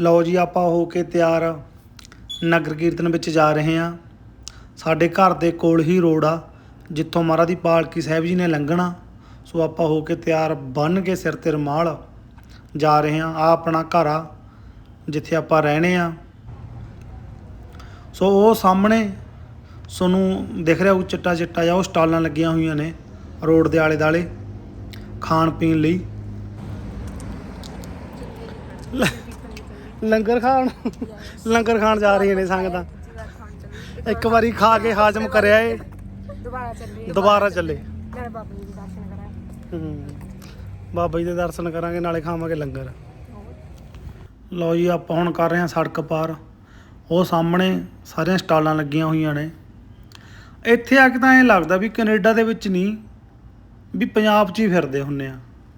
ਲਓ ਜੀ, ਆਪਾਂ ਹੋ ਕੇ ਤਿਆਰ ਨਗਰ ਕੀਰਤਨ ਵਿੱਚ ਜਾ ਰਹੇ ਹਾਂ ਸਾਡੇ ਘਰ ਦੇ ਕੋਲ ਹੀ ਰੋਡ ਆ, ਜਿੱਥੋਂ ਮਹਾਰਾਜ ਦੀ ਪਾਲਕੀ ਸਾਹਿਬ ਜੀ ਨੇ ਲੰਘਣਾ। ਸੋ ਆਪਾਂ ਹੋ ਕੇ ਤਿਆਰ ਬੰਨ ਕੇ ਸਿਰ ਤੇ ਰੁਮਾਲ ਜਾ ਰਹੇ ਹਾਂ ਆ ਆਪਣਾ ਘਰ ਆ, ਜਿੱਥੇ ਆਪਾਂ ਰਹਿਣੇ ਆ। ਸੋ ਉਹ ਸਾਹਮਣੇ ਤੁਹਾਨੂੰ ਦਿਖ ਰਿਹਾ ਉਹ ਚਿੱਟਾ ਚਿੱਟਾ ਜਿਹਾ, ਉਹ ਸਟਾਲਾਂ ਲੱਗੀਆਂ ਹੋਈਆਂ ਨੇ ਰੋਡ ਦੇ ਆਲੇ ਦਾਲੇ ਖਾਣ ਪੀਣ ਲਈ। ਲੰਗਰ ਖਾਣ। ਲੰਗਰ ਖਾਣ ਜਾ ਰਹੀਆਂ ਨੇ ਸੰਗਤਾਂ। ਇੱਕ ਵਾਰੀ ਖਾ ਕੇ ਹਾਜ਼ਮ ਕਰਿਆ ਏ। ਦੁਬਾਰਾ ਚੱਲੇ ਦੁਬਾਰਾ ਚੱਲੇ। ਨਾਲੇ ਬਾਬਾ ਜੀ ਦੇ ਦਰਸ਼ਨ ਕਰਾਂਗੇ ਹੂੰ। ਬਾਬਾ ਜੀ ਦੇ ਦਰਸ਼ਨ ਕਰਾਂਗੇ ਨਾਲੇ ਖਾਵਾਂਗੇ ਲੰਗਰ। ਲਓ ਜੀ ਆਪਾਂ ਹੁਣ ਕਰ ਰਹੇ ਹਾਂ ਸੜਕ ਪਾਰ। ਉਹ ਸਾਹਮਣੇ ਸਾਰੀਆਂ ਸਟਾਲਾਂ ਲੱਗੀਆਂ ਹੋਈਆਂ ਨੇ। ਇੱਥੇ ਆ ਕੇ ਤਾਂ ਐਂ ਲੱਗਦਾ ਵੀ ਕੈਨੇਡਾ ਦੇ ਵਿੱਚ ਨਹੀਂ ਵੀ ਪੰਜਾਬ 'ਚ ਹੀ ਫਿਰਦੇ ਹੁੰਨੇ ਆ।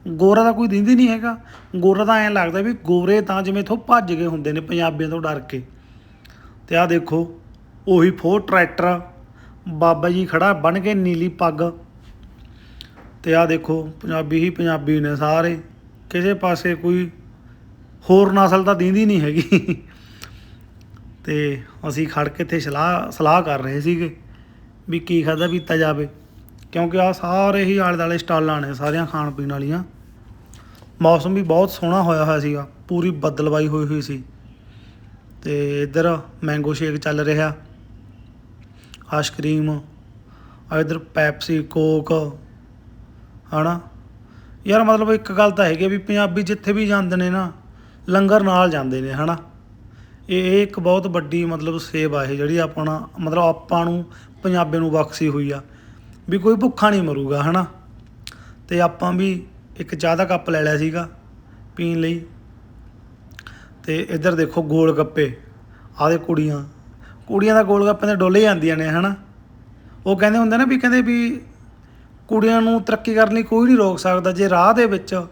ਗੋਰਾ ਦਾ ਕੋਈ ਦਿੰਦੀ ਨਹੀਂ ਹੈਗਾ। ਗੋਰਾ ਤਾਂ ਐਂ ਲੱਗਦਾ ਵੀ ਗੋਰੇ ਤਾਂ ਜਿਵੇਂ ਇਥੋਂ ਭੱਜ ਗਏ ਹੁੰਦੇ ਨੇ ਪੰਜਾਬੀਆਂ ਤੋਂ ਡਰ ਕੇ। ਤੇ ਆਹ ਦੇਖੋ, ਉਹੀ ਫੋਰ ਟਰੈਕਟਰ ਬਾਬਾ ਜੀ ਖੜਾ, ਬਣ ਕੇ ਨੀਲੀ ਪੱਗ। ਤੇ ਆਹ ਦੇਖੋ, ਪੰਜਾਬੀ ਹੀ ਪੰਜਾਬੀ ਨੇ ਸਾਰੇ। ਕਿਸੇ ਪਾਸੇ ਕੋਈ ਹੋਰ ਨਸਲ ਤਾਂ ਦਿੰਦੀ ਨਹੀਂ ਹੈਗੀ। ਤੇ ਅਸੀਂ ਖੜ ਕੇ ਇੱਥੇ ਸਲਾਹ ਸਲਾਹ ਕਰ ਰਹੇ ਸੀਗੇ ਵੀ ਕੀ ਖਾਦਾ ਪੀਤਾ ਜਾਵੇ। ਕਿਉਂਕਿ ਆ ਸਾਰੇ ਹੀ ਆਲੇ ਦਾਲੇ ਸਟਾਲਾਂ ਨੇ, ਸਾਰੀਆਂ ਖਾਣ ਪੀਣ ਵਾਲੀਆਂ। ਮੌਸਮ ਵੀ ਬਹੁਤ ਸੋਹਣਾ ਹੋਇਆ ਹੋਇਆ ਸੀਗਾ, ਪੂਰੀ ਬੱਦਲਵਾਈ ਹੋਈ ਹੋਈ ਸੀ। ਤੇ ਇੱਧਰ ਮੈਂਗੋ ਸ਼ੇਕ ਚੱਲ ਰਿਹਾ ਆਈਸਕ੍ਰੀਮ ਆ ਇੱਧਰ ਪੈਪਸੀ ਕੋਕ ਹਨਾ? ਯਾਰ ਮਤਲਬ ਇੱਕ ਗੱਲ ਤਾਂ ਹੈਗੀ ਆ ਵੀ ਪੰਜਾਬੀ ਜਿੱਥੇ ਵੀ ਜਾਂਦੇ ਨੇ ਨਾ, ਲੰਗਰ ਨਾਲ ਜਾਂਦੇ ਨੇ, ਹਨਾ? ਇਹ ਇਹ ਇੱਕ ਬਹੁਤ ਵੱਡੀ ਮਤਲਬ ਸੇਵਾ ਹੈ ਜਿਹੜੀ ਆਪਣਾ, ਮਤਲਬ ਆਪਾਂ ਨੂੰ ਪੰਜਾਬੀ ਨੂੰ ਬਖਸ਼ੀ ਹੋਈ ਆ। ਵੀ ਕੋਈ ਭੁੱਖਾ ਨਹੀਂ ਮਰੂਗਾ, ਹਨਾ? ਤੇ ਆਪਾਂ ਵੀ ਇੱਕ ਚਾਹ ਦਾ ਕੱਪ ਲੈ ਲਿਆ ਸੀਗਾ ਪੀਣ ਲਈ। ਤੇ ਇੱਧਰ ਦੇਖੋ ਗੋਲ ਗੱਪੇ ਆਦੇ ਕੁੜੀਆਂ। ਕੁੜੀਆਂ ਦਾ ਗੋਲ ਗੱਪੇ ਤੇ ਡੋਲੇ ਜਾਂਦੀਆਂ ਨੇ, ਹਨਾ? ਉਹ ਕਹਿੰਦੇ ਹੁੰਦੇ ਨਾ ਵੀ ਕਹਿੰਦੇ ਵੀ ਕੁੜੀਆਂ ਨੂੰ ਤਰੱਕੀ ਕਰਨ ਲਈ ਕੋਈ ਨਹੀਂ ਰੋਕ ਸਕਦਾ, ਜੇ ਰਾਹ ਦੇ ਵਿੱਚ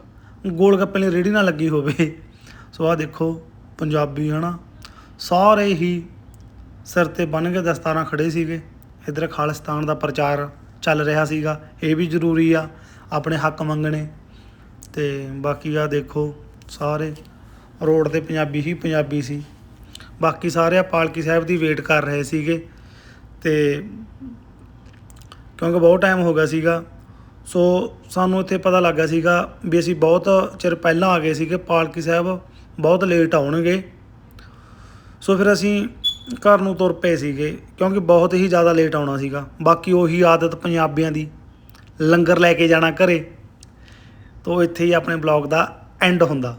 ਗੋਲ ਗੱਪੇ ਲਈ ਰੇੜੀ ਨਾ ਲੱਗੀ ਹੋਵੇ। ਸੋ ਆਹ ਦੇਖੋ ਪੰਜਾਬੀ, ਹਨਾ? ਸਾਰੇ ਹੀ ਸਿਰ ਤੇ ਬੰਨ ਕੇ ਦਸਤਾਰਾਂ ਖੜੇ ਸੀਗੇ। ਇਧਰ ਖਾਲਿਸਤਾਨ ਦਾ ਪ੍ਰਚਾਰ ਚੱਲ ਰਿਹਾ ਸੀਗਾ, ਇਹ ਵੀ ਜ਼ਰੂਰੀ ਆ, ਆਪਣੇ ਹੱਕ ਮੰਗਣੇ। ਤੇ ਬਾਕੀ ਆ ਦੇਖੋ, ਸਾਰੇ ਰੋਡ ਤੇ ਪੰਜਾਬੀ ਹੀ ਪੰਜਾਬੀ ਸੀ। ਬਾਕੀ ਸਾਰੇ ਆ ਪਾਲਕੀ ਸਾਹਿਬ ਦੀ ਵੇਟ ਕਰ ਰਹੇ ਸੀਗੇ। ਤੇ ਕਿਉਂਕਿ ਬਹੁਤ ਟਾਈਮ ਹੋ ਗਿਆ ਸੀਗਾ, ਸੋ ਸਾਨੂੰ ਇੱਥੇ ਪਤਾ ਲੱਗਾ ਸੀਗਾ ਵੀ ਅਸੀਂ ਬਹੁਤ ਚਿਰ ਪਹਿਲਾਂ ਆ ਗਏ ਸੀਗੇ, ਪਾਲਕੀ ਸਾਹਿਬ ਬਹੁਤ ਲੇਟ ਆਉਣਗੇ। ਸੋ ਫਿਰ ਅਸੀਂ ਘਰ ਨੂੰ ਤੁਰ ਪਏ ਸੀਗੇ, ਕਿਉਂਕਿ ਬਹੁਤ ਹੀ ਜ਼ਿਆਦਾ ਲੇਟ ਆਉਣਾ ਸੀਗਾ। ਬਾਕੀ ਉਹੀ ਆਦਤ ਪੰਜਾਬੀਆਂ ਦੀ, ਲੰਗਰ ਲੈ ਕੇ ਜਾਣਾ ਘਰੇ, ਤੋਂ ਇੱਥੇ ਹੀ ਆਪਣੇ ਬਲੌਗ ਦਾ ਐਂਡ ਹੁੰਦਾ।